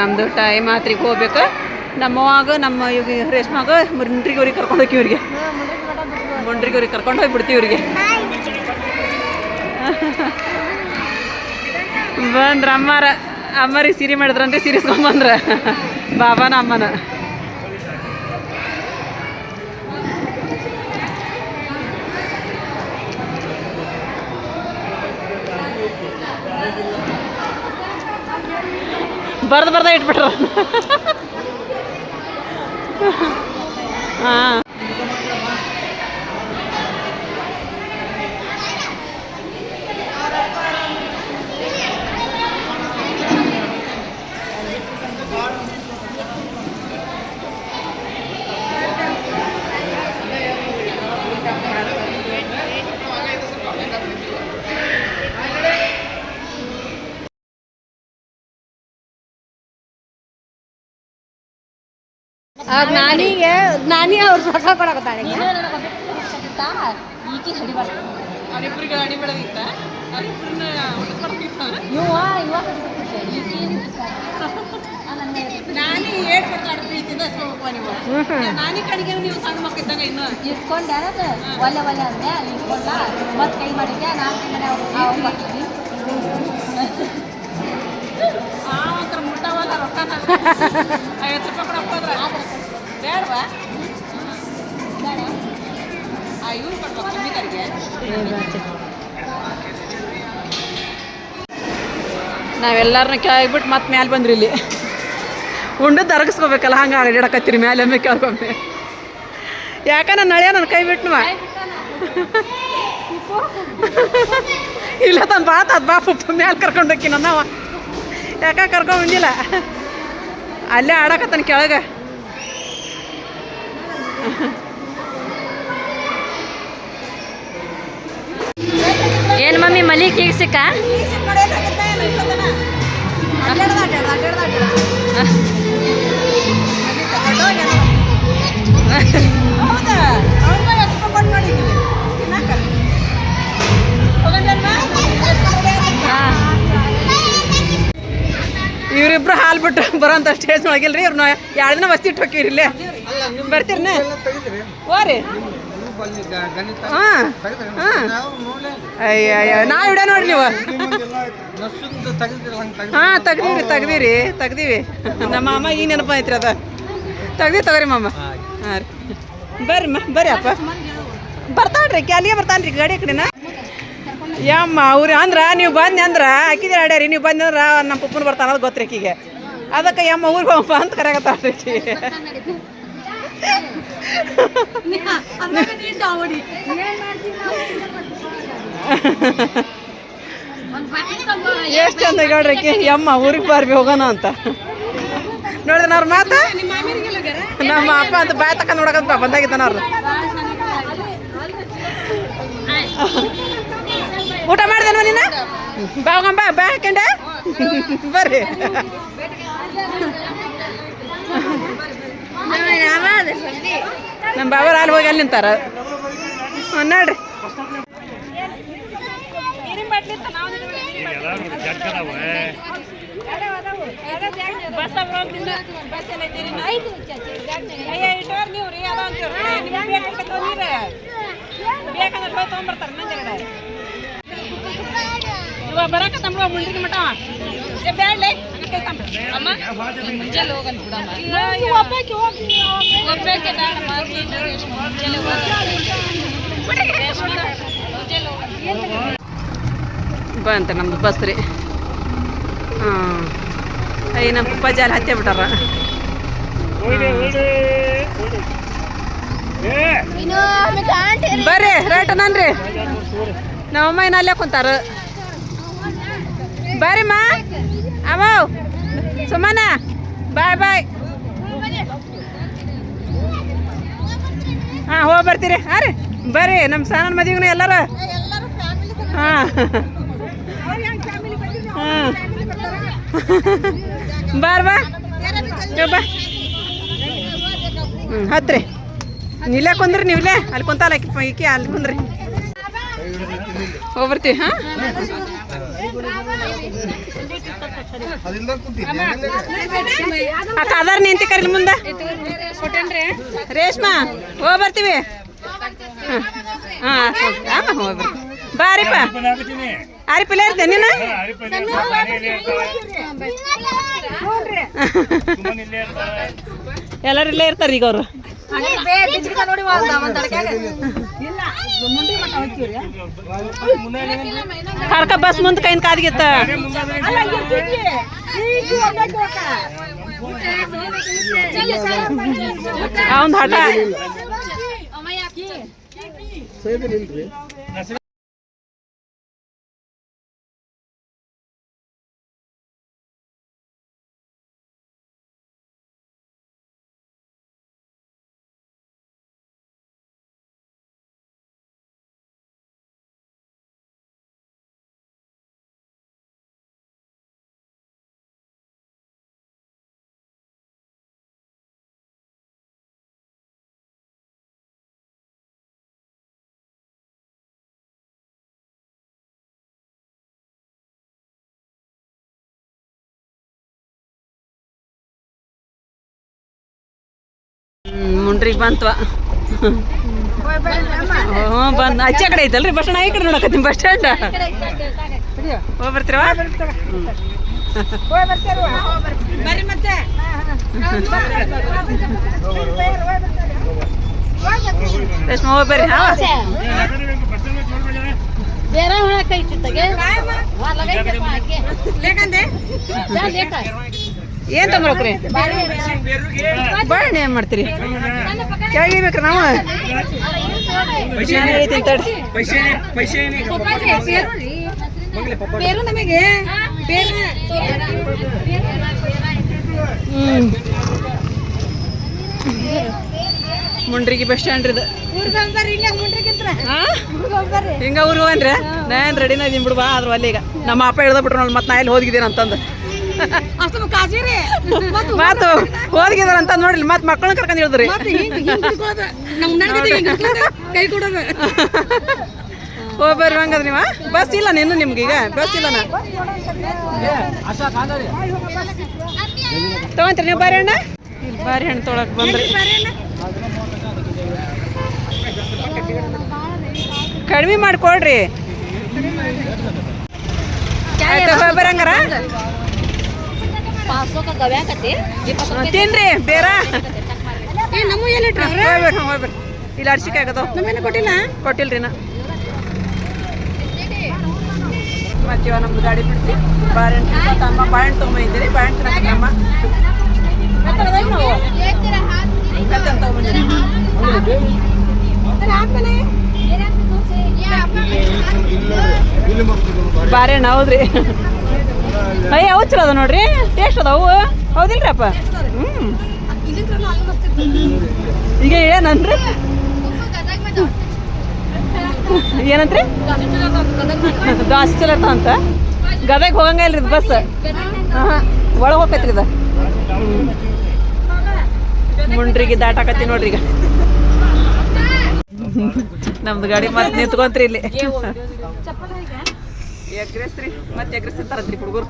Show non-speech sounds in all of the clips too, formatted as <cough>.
ನಮ್ದು ಟೈಮ್ ಆತ್ರಿಗೆ ಹೋಗ್ಬೇಕು. ನಮ್ಮವಾಗ ನಮ್ಮ ಇವಾಗ ರೇಷ್ಮಾಗ ಮುಂಡ್ರಿಗವ್ರಿಗೆ ಕರ್ಕೊಂಡು ಹೋಗಿ ಇವ್ರಿಗೆ. ಮುಂಡ್ರಿಗವ್ರಿಗೆ ಕರ್ಕೊಂಡು ಹೋಗಿ ಬಿಡ್ತೀವಿ ಇವ್ರಿಗೆ. ಬಂದ್ರ ಅಮ್ಮಾರ, ಅಮ್ಮರಿಗೆ ಸಿರಿ ಮಾಡಿದ್ರಂತೆ ಸಿರಿಸ್ಕೊಂಬಂದ್ರ ಬಾಬಾನ ಅಮ್ಮನ. ಬರ್ದು ಬರ್ದ ಇಟ್ಬಿಟ್ರ. ಹಾಂ. ನಾನಿಗೆ ನಾನಿ ಅವ್ರ ರೊಕ್ಕ ಕೊಡಕತ್ತಾಳೆ ಈಕಿ ಹಡಿಬಾರ್ದು ಅವರಿಬ್ಬರಿಗೆ ಅಡಿ ಬೆಳೆದಿತ್ತ ನಾನಿ ಏಟ್ ಪ್ರೀತಿಯಿಂದ ಇಸ್ಕೊಬೇಕು ನೀವು ನಾನೇ ಕಡೆಗೆ ನೀವು ಸಣ್ಣ ಇನ್ನು ಇಸ್ಕೊಂಡೆ ಅನ್ನೋದು ಒಲ್ಲೆ ಒಲ್ಲೆ ಅಂದೆ ಇಸ್ಕೊಂಡ. ಮತ್ತೆ ಕೈ ಮಾಡಿದ್ದೆ ನಾಲ್ಕು ಕೈ ಮಾಡಿ ಅವ್ರು ಆ ಒಂಥರ ಮುಟ್ಟವಲ್ಲ ರೊಕ್ಕ <laughs> ಐವತ್ತು ರೂಪಾಯಿ ಕೂಡ ಹೋದ್ರ ಬೇಡವಾ? ಇವ್ರು ಕೊಡ್ಬೇಕು ನಾವೆಲ್ಲರನ್ನ ಕೆಳಗಿಬಿಟ್ಟು ಮತ್ತೆ ಮ್ಯಾಲೆ ಬಂದ್ರಿ ಇಲ್ಲಿ. ಉಂಡು ದರಗಿಸ್ಕೋಬೇಕಲ್ಲ, ಹಂಗೆ ಆಗಿಡಕತ್ತೀರಿ ಮ್ಯಾಲೆ ಒಮ್ಮೆ ಕೆಳಗೊಮ್ಮೆ. ಯಾಕ ನನ್ನ ನಳಿಯ ನನ್ನ ಕೈ ಬಿಟ್ನವ? ಇಲ್ಲ ತನ್ನ ಬಾತ ಅದು ಬಾ ಪುಪ್ಪ, ಮ್ಯಾಲೆ ಕರ್ಕೊಂಡು ಹೋಗಿ ನನ್ನವ ಯಾಕ ಕರ್ಕೊಂಡ್ ಬಂದಿಲ್ಲ? ಅಲ್ಲೇ ಆಡಕತ್ತಾನ ಕೆಳಗೆ. <laughs> ಏನು ಮಮ್ಮಿ ಮಲಿ ಕೀಗ ಸಿಕ್ಕ? ಇವರಿಬ್ರು ಹಾಲು ಬಿಟ್ಟು ಬರೋಂಥ ಸ್ಟೇಜ್ ಒಳಗಿಲ್ರಿ ಇವ್ರನ್ನ ಎರಡು ದಿನ ವಸ್ತಿ ಇಟ್ಟು ಹೋಗಿರಿ ಇಲ್ಲೇ ಬರ್ತೀರನ? ಓರಿ ಹಾಂ. ಹಾಂ. ಅಯ್ಯ ಅಯ್ಯೋ ನಾ ಇಡ ನೋಡ್ರಿ ನೀವು. ಹಾಂ ತೆಗ್ದೀವಿ ತೆಗ್ದೀರಿ ತೆಗ್ದೀವಿ ನಮ್ಮ ಅಮ್ಮ ಈ ನೆನಪು ಐತ್ರಿ ಅದ. ತೆಗ್ದಿ ತಗೋರಿ ಮಾಮ. ಹಾಂ ರೀ. ಬರ್ರಿ ಮಾ ಬರ್ರಿ ಅಪ್ಪ. ಬರ್ತಾನ್ರಿ ಕ್ಯಾಲಿಗೆ ಬರ್ತಾನ್ರಿ ಗಾಡಿ ಕಡೆನ. ಯಮ್ಮ ಅವ್ರಿ ಅಂದ್ರ ನೀವು ಬಂದ್ನಿ ಅಂದ್ರ ಹಾಕಿದ್ರಿ ಆಡ್ಯಾರಿ ನೀವು ಬಂದ್ನಿ ಅಂದ್ರೆ ನಮ್ಮ ಪಪ್ಪನ ಬರ್ತಾನ ಅದು ಗೊತ್ತ್ರಿ ಆಕಿಗೆ ಅದಕ್ಕೆ ಯಮ್ಮ ಊರಿಗೆ ಹೋಗಪ್ಪ ಅಂತ ಕರೆಯಕತ್ತಾಳ್ರಿ ಆಕಿ ಎಷ್ಟು ಚಂದ ಆಕಿ ಯಮ್ಮ, ಊರಿಗೆ ಬಾರ್ಬಿ, ಹೋಗೋಣ ಅಂತ. ನೋಡಿದ ಅವ್ರ ಮಾತ? ನಮ್ಮ ಅಪ್ಪ ಅಂತ ಬಾಯ್ ತಕ ನೋಡಕಂತ ಬಂದಾಗಿದ್ದಾನ ಅವ್ರು ಊಟ ಮಾಡ್ದೇನೋ ನೀನು? ಬಾ, ಹೋಗಮ್ಮ, ಬಾ ಬಾ ಹಾಕೊಂಡೆ ಬರ್ರಿ. ನಮ್ಮ ಬಾಬಾರ ಅಲ್ಲಿ ಹೋಗಿ ಅಲ್ಲಿ ನಿಂತಾರ. ನೋಡ್ರಿ. ಬಸ್ ತಮ್ಮ ಬರಕತ್ತಂಬ್ಳ ಮುಂದಿನ ಏ ಬ್ಯಾಡ್ಲೆ. ಬಂತ ನಮ್ದು ಬಸ್ ರೀ. ಹಾಂ. ಅಯ್ಯ ನಮ್ಮ ಪಪ್ಪ ಜಾಲ ಹತ್ತೇ ಬಿಟ್ಟಾರ. ಬರ್ರಿ, ರೇಟ್ ನನ್ರಿ. ನಮ್ಮಮ್ಮ ಇನ್ನು ಅಲ್ಲೇ ಕುಂತಾರ. ಬರ್ರಿ ಮಾ. ಅವ ಸುಮ್ಮನ ಬಾಯ್ ಬಾಯ್ ಹಾಂ, ಹೋಗಿ ಬರ್ತೀರಿ. ಹಾಂ ರೀ. ಬರ್ರಿ ನಮ್ಮ ಸಣ್ಣ ಮದುವೆಗೂ ಎಲ್ಲರೂ. ಹಾಂ. ಹಾಂ. ಬಾರ್, ಬಾ. ಬಾ. ಹ್ಞೂ ಹತ್ರಿ. ಇಲ್ಲೇ ಕುಂದ್ರಿ ನೀವಿಲ್ಲೇ ಅಲ್ಲಿ ಕುಂತಲ್ಲ ಈಕಿ ಅಲ್ಲಿ ಕುಂದ್ರಿ. ಹೋಗ್ಬರ್ತೀವಿ ಹಾಂ? ಅಕ್ಕ ಅದಾರ ನಿಂತಿ ಕರೀಲಿ ಮುಂದ? ರೇಷ್ಮಾ ಹೋಗಿ ಬರ್ತೀವಿ. ಹಾಂ ಹಾಂ ಹೋಗಿ ಬರ್ತೀವಿ. ಬಾರಿಪ್ಪ ಆರಿಪಿಲ್ಲ ಇರ್ತೇನೆ ನೀನು? ಎಲ್ಲರೂ ಇಲ್ಲೇ ಇರ್ತಾರೆ ಈಗ ಅವರು. ನೋಡಿ ಒಂದ್ ಅಡಕ್ಯಾಗ ಕಳ್ಕ ಬಸ್ ಮುಂದೆ ಕೈನ್ ಕಾದ್ಗಿತ್ತ ಅವನ್ ಹಠ. ಮುಂಡ್ರಿಗೆ ಬಂತ್ವ. ಹ್ಞೂ ಬಂದ್. ಆಚೆ ಕಡೆ ಐತಲ್ರಿ ಬಸ್ ಸ್ಟ್ಯಾಂಡ್ ಈ ಕಡೆ ನೋಡಕತ್ತೀನಿ ಬಸ್ ಸ್ಟ್ಯಾಂಡ್. ಹೋಗಿ ಬರ್ತೀರವ ಬರ್ರಿ ಮತ್ತೆ ರೇಷ್ಮೆ ಹೋಗಿ ಬರ್ರಿ. ಹಾಂ. ಬೇರೆ ಹೊಳಕ್ ಐತಿತ್ತಗೆ ಏನ್ ತಗೊಂಡ್ರಿ ಬಾಳೆಹಣ್ಣು ಏನ್ ಮಾಡ್ತೀರಿ? ಕೆಳಗಿಬೇಕ್ರಿ ನಾವು. ಹೇಳ್ತೀನಿ ತಡ್ರಿ ಬೇರು ನಮಗೆ. ಹ್ಮ್. ಮುಂಡ್ರಿಗೆ ಬಸ್ ಸ್ಟ್ಯಾಂಡ್ ಇದು? ಹಿಂಗ ಊರು ಹೋಗನ್ರಿ ನಾನು ರೆಡಿನ ಇದೀನಿ ಬಿಡ್ಬಾ ಆದ್ರೂ ಅಲ್ಲಿ ಈಗ. ನಮ್ಮ ಅಪ್ಪ ಹೇಳ್ದ ಬಿಟ್ರು ನೋಡಿ ಮತ್ತೆ ನಾ ಎಲ್ಲಿ ಹೋಗಿದ್ದೀನಿ ಅಂತಂದು ಮಾತು ಹೋಗಿದಾರ ಅಂತ ನೋಡಿಲ್ಲ ಮತ್ತೆ ಮಕ್ಕಳನ್ನ ಕರ್ಕೊಂಡು ಹೇಳಿದ್ರಿ. ಕೈ ಕೊಡೋದು. ಹೋಗಿ ಬರ್ರಿ ನೀವು ನೀವ. ಬಸ್ ಇಲ್ಲ ನಿನ್ನ ನಿಮ್ಗೆ ಈಗ? ಬಸ್ ಇಲ್ಲ ತಗೊಂತೀರಿ ನೀವು ಬಾರಿ ಹಣ್ಣ ಬಾರಿ ಹಣ್ಣು ತೊಳಕ್ ಬಂದ್ರಿ. ಕಡಿಮೆ ಮಾಡಿಕೊಡ್ರಿ ಆಯ್ತು ಹೋಗಿ ತಿನ್ರಿ ಬೇರ? ಇಲ್ಲಿ ಅರ್ಶಿಕೆ ಕೊಟ್ಟಿಲ್ಲ? ಕೊಟ್ಟಿಲ್ರಿ ನಾ. ಮತ್ತೆ ನಮ್ದು ಗಾಡಿ ಬಿಡ್ತಿ ಬಾಳೆಹಣ್ಣು ತಮ್ಮ ಬಾಳೆಹಣ್ಣು ತೊಗೊಂಬಂದಿದ್ದೀರಿ ಬಾಳೆಹಣ್ಣು ತಿನ್ನಕತ್ತಮ್ಮ ಬಾಳೆಹಣ್ಣು ಹೌದ್ರಿ. ಅಯ್ಯ ಯಾವ ಚಲೋ ಅದ ನೋಡ್ರಿ? ಟೇಸ್ಟ್ ಅದಾವು? ಹೌದಿಲ್ರಿ ಅಪ್ಪ ಹ್ಞೂ ಈಗ ಏನನ್ರಿ ಏನಂತ್ರಿ ದಾಸ್ ಚಲೋ ಇರ್ತಾವ ಅಂತ. ಗದಗ ಹೋಗಂಗ ಇಲ್ರಿ ಇದು ಬಸ್. ಹಾಂ ಒಳಗೆ ಹೋಗ್ತೈತ್ರಿ ಇದು. ಮುಂಡ್ರಿಗೆ ದಾಟಾಕತ್ತಿ ನೋಡ್ರಿ ಈಗ. ನಮ್ದು ಗಾಡಿ ಮತ್ತೆ ನಿಂತ್ಕೊಂತ್ರಿ ಇಲ್ಲಿ. ಎಗ್ರೆಸ್ ರೀ ಮತ್ತೆ ಎಗ್ರೆಸ್ ತಿಂತಾರತ್ರಿ ಹುಡುಗರು.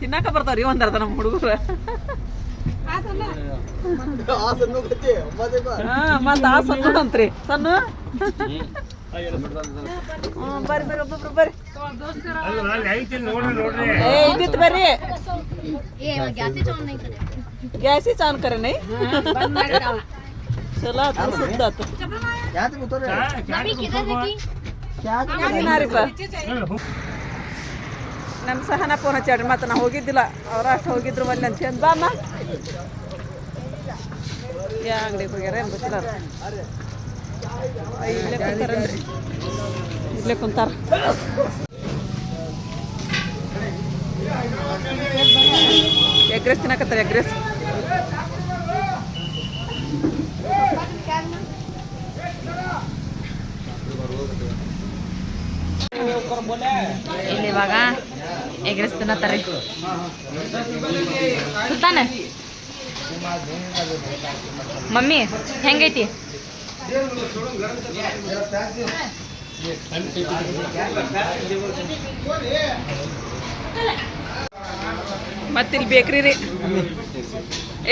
ತಿನ್ನಾಕ ಬರ್ತಾವ್ರಿ ಒಂದ್ ಅರ್ಧ ನಮ್ಮ ಹುಡುಗರು. ಹಾ ಮತ್ತೆ ಆ ಸಣ್ಣ ಅಂತ್ರಿ ಸಣ್ಣ? ಹ್ಮ್, ಬರ್ರಿ ಬರ್ರಿ ಒಬ್ಬೊಬ್ರು ಬರ್ರಿ. ಏ ಇದ್ದಿತ್ತು ಬರ್ರಿ. ಗ್ಯಾಸಿ ಚಾನ್ ಕರೆ ನೈ ಚಲೋ ಆತು ಸುದ್ದ ಆತು. ಏನಾರಿಪ್ಪ ನಮ್ಮ ಸಹನ ಫೋನ್ ಹಚ್ಚಾಡ್ರಿ ಮತ್ತೆ ನಾ ಹೋಗಿದ್ದಿಲ್ಲ. ಅವ್ರ ಅಷ್ಟು ಹೋಗಿದ್ರು ಅಲ್ಲಿ ಅಂತ ಬಾ ಅಮ್ಮ. ಯಾ ಅಂಗಡಿಗೆ ಹೋಗ್ಯಾರ ಏನು ಗೊತ್ತಿಲ್ಲ. ಇಲ್ಲೇ ಕುಂತಾರನ್ರಿ ಇಲ್ಲೇ ಕುಂತಾರ. ಎಗ್ರೆಸ್ ತಿನ್ನಕತ್ತಾರ, ಎಗ್ರೆಸ್. ಇಲ್ಲಿ ಇವಾಗ ಎಗ್ರೆಸ್ ತಿನ್ನತ್ತಾರೆ ಸುಲ್ತಾನ. ಮಮ್ಮಿ, ಹೆಂಗೈತಿ? ಮತ್ತಿಲ್ಲಿ ಬೇಕ್ರಿ ರೀ.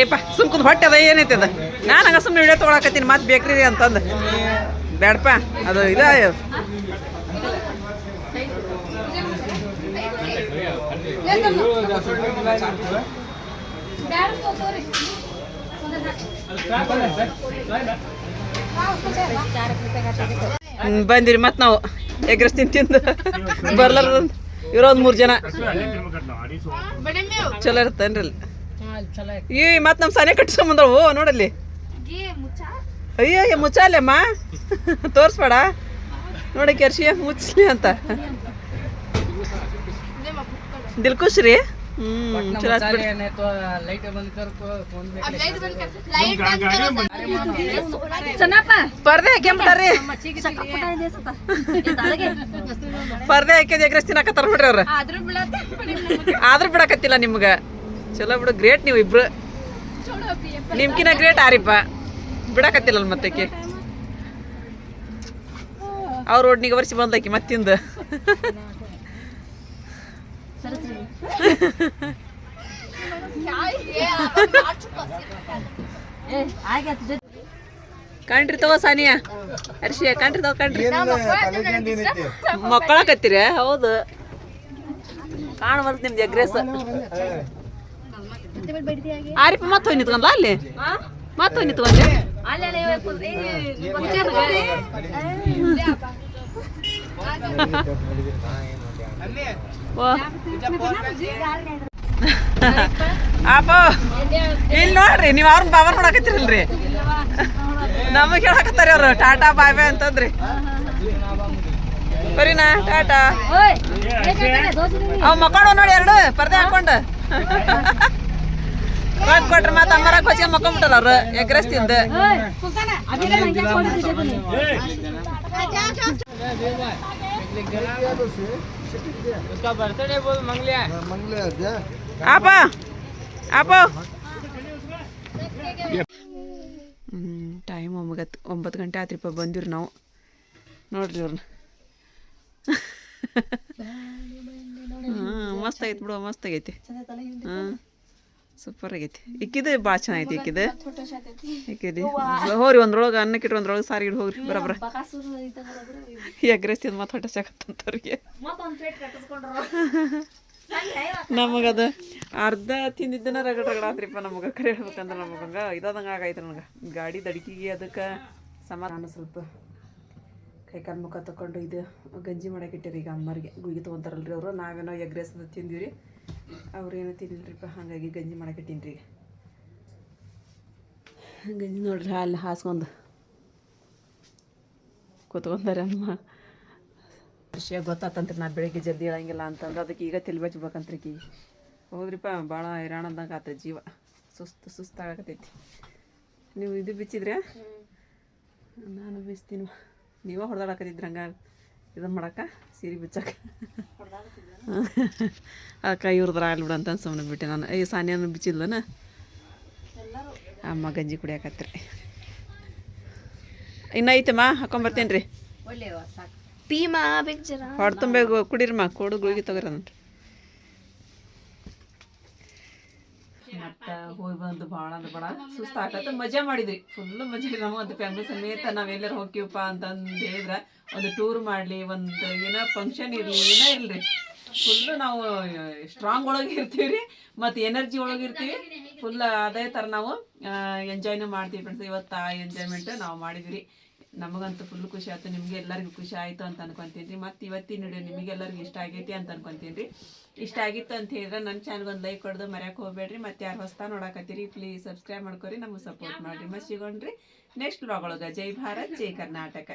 ಏಪ ಸುಮ್ಕದ ಹೊಟ್ಟೆ ಅದ, ಏನೈತೆ ಅದ? ನಾನು ಹಂಗ ಸುಮ್ಮನೆ ವಿಡಿಯೋ ತೊಗೊಳಕತ್ತೀನಿ, ಮತ್ತೆ ಬೇಕ್ರಿ ರೀ ಅಂತಂದು. ಬೇಡಪ್ಪ ಅದು ಇದ. ಬಂದಿರಿ ಮತ್ತೆ ನಾವು. ಎಗ್ರೆಸ್ ತಿಂದು. ಬರ್ಲಾರ್ದ ಇರೋದು ಮೂರು ಜನ. ಚಲೋ ಇರುತ್ತೇನ್ರಿ ಅಲ್ಲಿ? ಈ ಮತ್ತೆ ನಮ್ಮ ಸನೆ ಕಟ್ಸ್ಕೊಂಬಂದವು ನೋಡಲ್ಲಿ. ಅಯ್ಯೋ ಮುಚ್ಚಾಲಮ್ಮ ತೋರಿಸ್ಬೇಡ. ನೋಡಿ ಕೆರ್ಸಿ ಮುಚ್ಚಲಿ ಅಂತ. ದಿಲ್ಕುಶ್ ರೀ? ಹ್ಮ್ ಚಲೋ ಆತ್ ಬಿಡ್ರಿ. ಪರ್ದೆ ಹಾಕ್ಯಂಬಿಟ್ಟಾರ್ರಿ. ಪರ್ದೆ ಹಾಕ್ಯದ ಎಗ್ರೆಸ್ ತಿನ್ನಕತ್ತಾರ ನೋಡ್ರಿ ಅವ್ರ. ಆದ್ರೂ ಬಿಡಕತ್ತಿಲ್ಲ ನಿಮ್ಗ. ಚಲೋ ಬಿಡು ಗ್ರೇಟ್ ನೀವು ಇಬ್ರು. ನಿಮ್ಕಿನ ಗ್ರೇಟ್ ಆರಿಪ್ಪ. ಬಿಡಕತ್ತಿಲ್ಲ ಮತ್ತಕ್ಕೆ. ಅವ್ರ ಒಡ್ನಿಗೆ ವರ್ಷ ಬಂದಕ್ಕೆ ಮತ್ತಿಂದ. ಕಂಡ್ರಿ ತಗೋ ಸಾನಿಯಾ ಹರ್ಷಿಯ ಕಂಡ್ರಿ ತಗೋ ಕಂಡ್ರಿ ಮಕ್ಕಳಕತ್ತೀರ ಹೌದು ಕಾಣಬಾರ್ದು ನಿಮ್ದು ಎಗ್ರೆಸ್ ಆರಿಪ ಮತ್ತೆ ಹೋಗಿ ನಿತ್ಕೊಂಡ್ಲ ಅಲ್ಲಿ ಮತ್ತೆ ಹೋಗಿ ನಿಂತ್ಕೊಂಡ್ರಿ ಓ ಅಪ್ಪ, ಇಲ್ಲಿ ನೋಡ್ರಿ, ನೀವು ಅವ್ರನ್ನ ಬಾಬಾ ನೋಡಕತ್ತಿರಲ್ರಿ ನಮಗೆ ಹೇಳಕತ್ತಾರ ಅವ್ರು, ಟಾಟಾ, ಬಾಯ್ ಬಾಯ್ ಅಂತಂದ್ರಿ. ಬರೀನಾ ಟಾಟಾ? ಅವ್ ಮಕ್ಕಳು ನೋಡಿ ಎರಡು, ಪರ್ದೆ ಹಾಕೊಂಡು. ಮತ್ ಕೊಟ್ರಿ ಮತ್ತೆ ಅಮ್ಮರ ಕೊಚ್ಚಿ ಮಕ್ಕೊಂಬಿಟ್ಟಾರ ಅವ್ರು ಎಗ್ರೆಸ್ ತಿಂದು ಆಪ आप ಟೈಮ್ ಒಂಬತ್ತು ಒಂಬತ್ತು ಗಂಟೆ ಆತ್ರಿಪ್ಪ ಬಂದಿವ್ರಿ ನಾವು. ನೋಡ್ರಿ ಅವ್ರನ್ನ <laughs> ಹಾಂ ಮಸ್ತ್ ಆಗೈತೆ ಬಿಡು ಮಸ್ತ್ ಆಗೈತೆ. ಹಾಂ. ಸೂಪರ್ ಆಗೈತಿ. ಇಕ್ಕಿದು ಭಾಳ ಚೆನ್ನಾಗೈತಿ ಇಕ್ಕಿದು. ಇಕ್ಕಿದಿ. ಹೋರಿ ಒಂದ್ರೊಳಗೆ ಅನ್ನಕ್ಕೆ ಇಟ್ಟು ಒಂದ್ರೊಳಗೆ ಸಾರಿ ಇಡ್ ಹೋಗ್ರಿ ಬರಬ್ರ. ಎಗ್ರೆಸ್ ತಿಂದು ಮತ್ತೆ ಹೊಟ್ಟೆ ಸಾಕತ್ತಂತವ್ರಿಗೆ <laughs> ನಮಗದ ಅರ್ಧ ತಿಂದಿದ್ದನ ರಗಡ ರಗಡ ಆತ್ರಿಪ್ಪ ನಮಗೆ ಕರೆ ಹೇಳ್ಬೇಕಂದ್ರೆ ನಮಗೆ ಹಂಗೆ ಇದಾದಂಗೆ ಆಗೈತೆ ನನಗೆ. ಗಾಡಿ ದಡಿಕಿಗೆ ಅದಕ್ಕೆ ಸಮಾಧಾನ ಸ್ವಲ್ಪ ಕೈ ಕಾಲು ಮುಖ ತಕೊಂಡು ಇದು ಗಂಜಿ ಮಾಡಕ್ಕೆ ಇಟ್ಟಿರಿ ಈಗ ಅಮ್ಮರಿಗೆ. ಗುಳಿಗೆ ತೊಗೊಂತಾರಲ್ರಿ ಅವರು. ನಾವೇನೋ ಎಗ್ರೆಸ್ ತಿಂದೀವಿ ರೀ ಅವ್ರು ಏನೂ ತಿನ್ನಿಲ್ರಿಪ್ಪ ಹಾಗಾಗಿ ಗಂಜಿ ಮಾಡಕ್ಕೆ ಇಟ್ಟೀನಿ ರೀ ಗಂಜಿ ನೋಡ್ರಿ ಹಾಲು ಹಾಸ್ಕೊಂಡು ಕೂತ್ಕೊಂಡಾರೆ ಅಮ್ಮ ವಿಷಯ ಗೊತ್ತಾತಂತ್ರಿ ನಾ ಬೆಳಿಗ್ಗೆ ಜಲ್ದಿ ಹೇಳಂಗಿಲ್ಲ ಅಂತಂದ್ರೆ ಅದಕ್ಕೆ ಈಗ ತಲೆ ಬಚ್ಬೇಕಂತ್ರಿ ಕಿ. ಹೋದ್ರಿಪ್ಪ ಭಾಳ ಹೈರಾಣದಂಗೆ ಆತ ಜೀವ. ಸುಸ್ತು ಸುಸ್ತಾಗತೈತಿ ನೀವು ಇದು ಬಿಚ್ಚಿದ್ರೆ? ನಾನು ಬಿಚ್ತೀನಿ ನೀವೇ ಹೊಡೆದಾಡಕತ್ತಿದ್ರಿ ಹಂಗ ಇದನ್ನ ಮಾಡಕ್ಕ ಸೀರೆ ಬಿಚ್ಚಕ್ಕ <laughs> ಅದಕ್ಕೆ ಇವ್ರದ್ರ ಆಗ್ಲಿಬಿಡು ಅಂತ ಸುಮ್ಮನೆ ಬಿಟ್ಟೆ ನಾನು. ಈ ಸಾನಿಯನ್ನು ಬಿಚ್ಚಿಲ್ಲನ ಅಮ್ಮ ಗಂಜಿ ಕುಡಿಯಾಕತ್ರಿ. ಇನ್ನು ಐತಮ್ಮ ಹಾಕೊಂಬರ್ತೇನೆ ರೀ ಪೀಮಾ ಬೇಕು ಜರ. ಹೊಡೆ ತುಂಬ ಕುಡೀರಮ್ಮ ಕೊಡು ಗುಳಿಗೆ ತಗೋರ ನೋಡ್ರಿ ಮತ್ತೆ ಹೋಗಿ ಬಂದು ಭಾಳ ಅಂದ್ರೆ ಭಾಳ ಸುಸ್ತಾಗತ್ತೆ ಮಜಾ ಮಾಡಿದ್ರಿ. ಫುಲ್ ಮಜಾ. ನಾವು ಒಂದು ಫ್ಯಾಮಿಲಿ ಸಮೇತ ನಾವೆಲ್ಲರೂ ಹೋಗ್ತೀವಪ್ಪ ಅಂತಂದು ಹೇಳಿದ್ರೆ. ಒಂದು ಟೂರ್ ಮಾಡಲಿ ಒಂದು ಏನೋ ಫಂಕ್ಷನ್ ಇರಲಿ ಏನೋ ಇರಲಿ ಫುಲ್ಲು ನಾವು ಸ್ಟ್ರಾಂಗ್ ಒಳಗೆ ಇರ್ತೀವಿ ರೀ ಮತ್ತು ಎನರ್ಜಿ ಒಳಗೆ ಇರ್ತೀವಿ. ಫುಲ್ ಅದೇ ಥರ ನಾವು ಎಂಜಾಯ್ನು ಮಾಡ್ತೀವಿ ಫ್ರೆಂಡ್ಸ್ ಇವತ್ತು ಆ ಎಂಜಾಯ್ಮೆಂಟ್ ನಾವು ಮಾಡಿದ್ವಿ ನಮಗಂತೂ ಫುಲ್ ಖುಷಿ ಆಯ್ತು ನಿಮ್ಗೆ ಎಲ್ಲರಿಗೂ ಖುಷಿ ಆಯಿತು ಅಂತ ಅನ್ಕೊಂತೀನಿ ರೀ ಮತ್ತು ಇವತ್ತಿನ ವಿಡಿಯೋ ನಿಮಗೆಲ್ಲರಿಗೂ ಇಷ್ಟ ಆಗೈತಿ ಅಂತ ಅನ್ಕೊಂತೀನಿ ರೀ ಇಷ್ಟ ಆಗಿತ್ತು ಅಂತ ಹೇಳಿದ್ರೆ ನನ್ನ ಚಾನಲ್ಗೆ ಒಂದು ಲೈಕ್ ಕೊಡೋದು ಮರ್ಯಾಕೆ ಹೋಗ್ಬೇಡ್ರಿ. ಮತ್ತು ಯಾರು ಹೊಸ್ತಾ ನೋಡಕತ್ತೀರಿ ಪ್ಲೀಸ್ ಸಬ್ಸ್ಕ್ರೈಬ್ ಮಾಡ್ಕೊರಿ ನಮಗೆ ಸಪೋರ್ಟ್ ಮಾಡಿರಿ. ಮತ್ತು ಸಿಗೋಣ್ರಿ. ನೆಕ್ಸ್ಟ್ ಬ್ಲಾಗ್ ಒಳಗೆ. ಜೈ ಭಾರತ್ ಜೈ ಕರ್ನಾಟಕ.